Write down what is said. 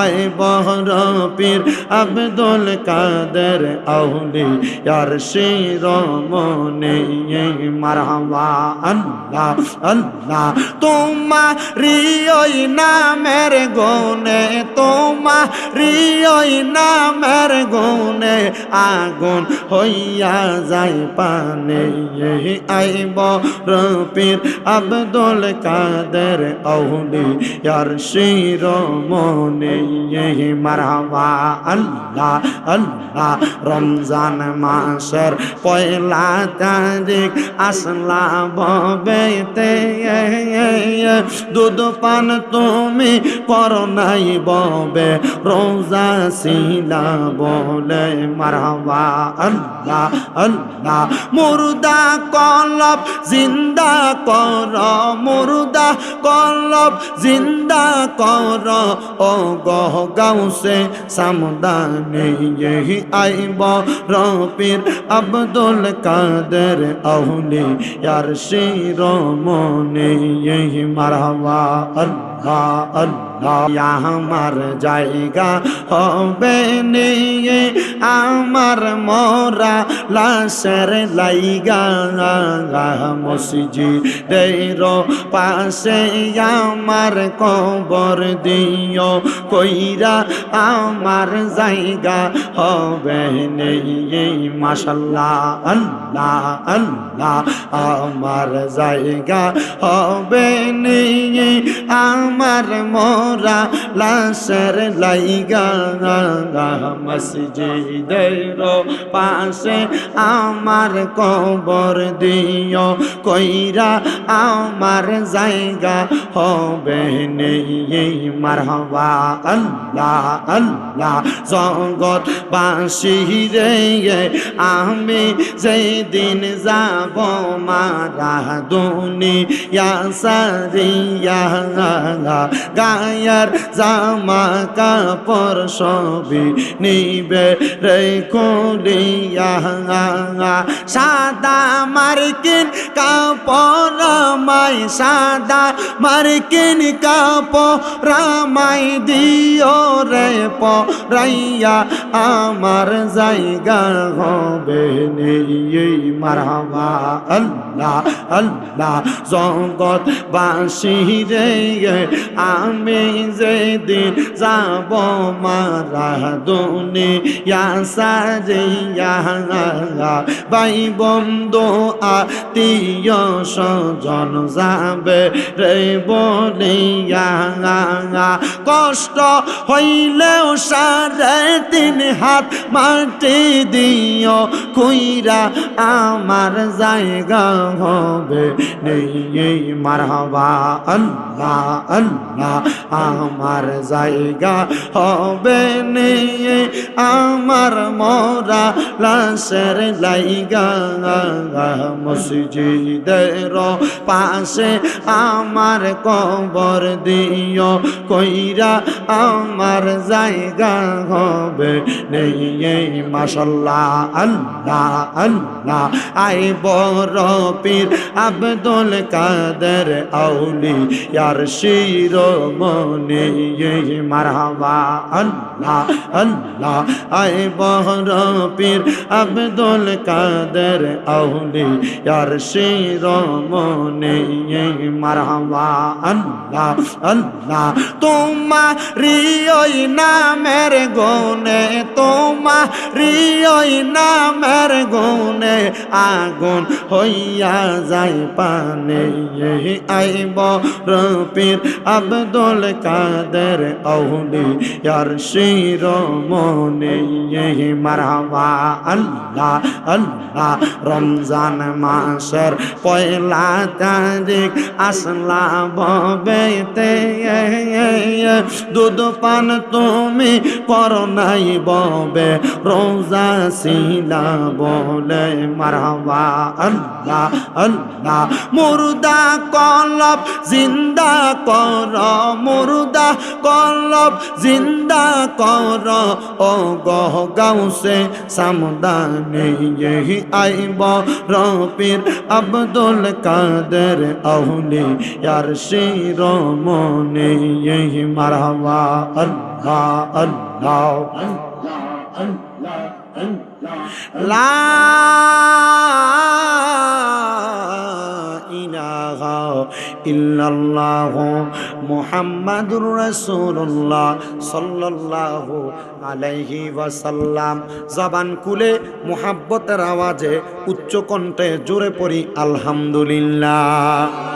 আয় বহর পীর আব্দুল কাদের আউলি ইয়ার শিরোমণি। মারহাবা আল্লাহ আল্লাহ তোমারি ওই নামের গুনে তোমারি ওই নামের গুনে আগুন হইয়া যায় পানে। আইব রপির আব্দুল কাদের আউলি ইয়ার শিরোমণি মারহাবা আল্লাহ আল্লাহ রমজান মাসের পয়লা তারিখ আসলা ববেতে দুধ পান তুমি করো নাই ববে, রোজা শিলা বলে মারহাবা, আল্লাহ আল্লাহ। মুর্দা কলব জিন্দা কর, মুর্দা কলব জিন্দা কর। ও গাউসে সামদানে यही আইব রপির আব্দুল কাদের আউলি ইয়ার শিরোমণি यही মারহাবা আল্লাহ আল্লাহ। আমার জায়গা হবে নিয়ে আমার মরা লাশের লাইগা মসজিদের পাশে আমার কবর দিও, কইরা আমার জায়গা হবে নেই মাশাল্লাহ, আল্লাহ আল্লাহ, আমার জায়গা হবে নেই আমার মোরা লাশের লাইগা মসজিদের পাশে আমার কবর দিও কইরা আমার জায়গা হবে নেই মারহাবা আল্লাহ আল্লাহ জগৎ বাসি রে আমি যেদিন যাব মারা দুনিয়া সারিয়া গায়ার জামা কাপড় সবই নিবে রে কুলিয়া সাদা মার্কিন কাপড় মাই সাদা মার্কিন কাপড় মাই দিও রে, পরাইয়া আমার জায়গা হবে নেই মারহাবা আল্লাহ আল্লাহ জগৎ বাসি রে, আমি যেদিন যাব মারা দুনিয়া সাজিয়া ভাই বন্ধু, আত্মীয় স্বজন যাবে রে বলিয়া কষ্ট হইলেও সাড়ে তিন হাত মাটি দিও, কুইরা আমার জায়গা হবে নেই মারহাবা আল্লাহ। আল্লাহ আমার জায়গা হবে নেই আমার মরা লাশের লাইগা। মসজিদের পাশে আমার কবর দিও, কইরা আমার জায়গা হবে নেই মাসাল্লাহ আল্লাহ আল্লাহ আই বড় পীর আব্দুল কাদের আউলি ইয়ার শিরোমণি মারহাবা আল্লাহ আল্লাহ আই বড় পীর আব্দুল কাদের আউলি, ইয়ার শিরোমণি মারহাবা আল্লাহ আল্লাহ তোমারি ওই নামের গুনে তোমারি ওই নামের গুনে আগুন হইয়া যায় পানে আইব রপির আব্দুল কাদের আউলি ইয়ার শিরোমণি। মারহাবা আল্লাহ আল্লাহ, রমজান মাসের পয়লা তারিখ আসলা ববেতে দুধ পান তুমি করো নাই ববে, রোজা শিলা বলে। মারহাবা আল্লাহ আল্লাহ, মুর্দা কলব জিন্দা জিন্দা কর মুর্দা কলব জিন্দা কর ও গহ গাউসে সামদানে ইহি আইব রপির আব্দুল কাদের আহলি ইয়ার শির মনে ইহি মারহাবা আল্লাহ আল্লাহ আল্লাহ আল্লাহ লা ইলাহা ইল্লাল্লাহ মুহাম্মাদুর রাসূলুল্লাহ সাল্লাল্লাহু আলাইহি ওয়াসাল্লাম। জবান কুলে মোহাব্বতের আওয়াজে উচ্চকণ্ঠে জোরে পড়ি আলহামদুলিল্লাহ।